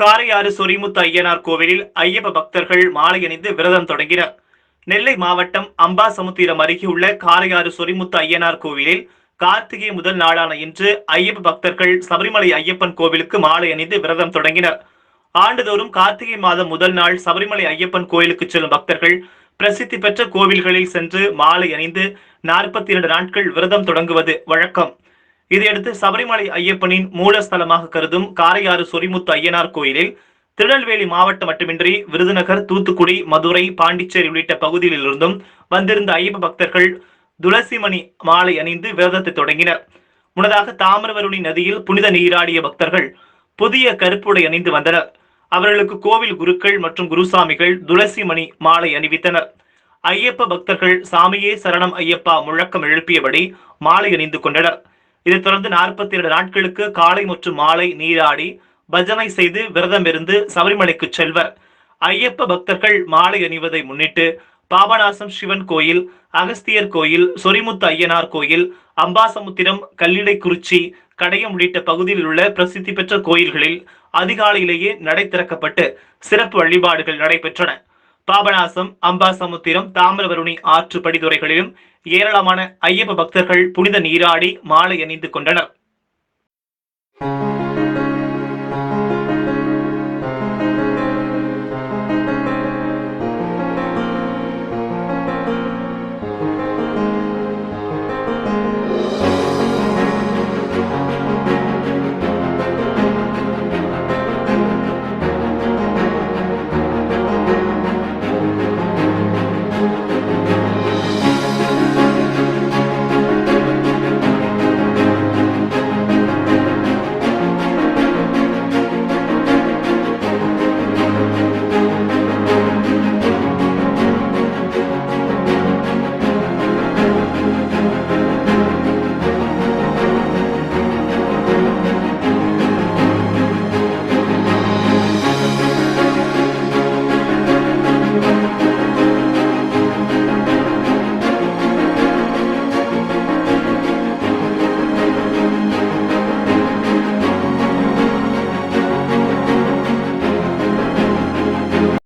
காரையாறு சொரிமுத்து ஐயனார் கோவிலில் ஐயப்ப பக்தர்கள் மாலை அணிந்து விரதம் தொடங்கினர். நெல்லை மாவட்டம் அம்பாசமுத்திரம் அருகே உள்ள காரையாறு சொரிமுத்து ஐயனார் கோவிலில் கார்த்திகை முதல் நாளான இன்று ஐயப்ப பக்தர்கள் சபரிமலை ஐயப்பன் கோவிலுக்கு மாலை அணிந்து விரதம் தொடங்கினர். ஆண்டுதோறும் கார்த்திகை மாதம் முதல் நாள் சபரிமலை ஐயப்பன் கோயிலுக்கு செல்லும் பக்தர்கள் பிரசித்தி பெற்ற கோவில்களில் சென்று மாலை அணிந்து நாற்பத்தி இரண்டு நாட்கள் விரதம் தொடங்குவது வழக்கம். இதையடுத்து சபரிமலை ஐயப்பனின் மூலஸ்தலமாக கருதும் காரையாறு சொரிமுத்து ஐயனார் கோயிலில் திருநெல்வேலி மாவட்டம் மட்டுமின்றி விருதுநகர் தூத்துக்குடி மதுரை பாண்டிச்சேரி உள்ளிட்ட பகுதிகளிலிருந்தும் வந்திருந்த ஐயப்ப பக்தர்கள் துளசிமணி மாலை அணிந்து விரதத்தை தொடங்கினர். முன்னதாக தாமிரவருணி நதியில் புனித நீராடிய பக்தர்கள் புதிய கருப்புடை அணிந்து வந்தனர். அவர்களுக்கு கோவில் குருக்கள் மற்றும் குருசாமிகள் துளசிமணி மாலை அணிவித்தனர். ஐயப்ப பக்தர்கள் சாமியே சரணம் ஐயப்பா முழக்கம் எழுப்பியபடி மாலை அணிந்து கொண்டனர். இதைத் தொடர்ந்து நாற்பத்தி இரண்டு நாட்களுக்கு காலை மற்றும் மாலை நீராடி பஜனை செய்து விரதம் இருந்து சபரிமலைக்கு செல்வர். ஐயப்ப பக்தர்கள் மாலை அணிவதை முன்னிட்டு பாபநாசம் சிவன் கோயில் அகஸ்தியர் கோயில் சொரிமுத்து ஐயனார் கோயில் அம்பாசமுத்திரம் கல்லிடைக்குறிச்சி கடையம் உள்ளிட்ட பகுதியில் உள்ள பிரசித்தி பெற்ற கோயில்களில் அதிகாலையிலேயே நடை திறக்கப்பட்டு சிறப்பு வழிபாடுகள் நடைபெற்றன. பாபநாசம் அம்பாசமுத்திரம் தாமிரவருணி ஆற்று படித்துறைகளிலும் ஏராளமான ஐயப்ப பக்தர்கள் புனித நீராடி மாலை அணிந்து கொண்டனர்.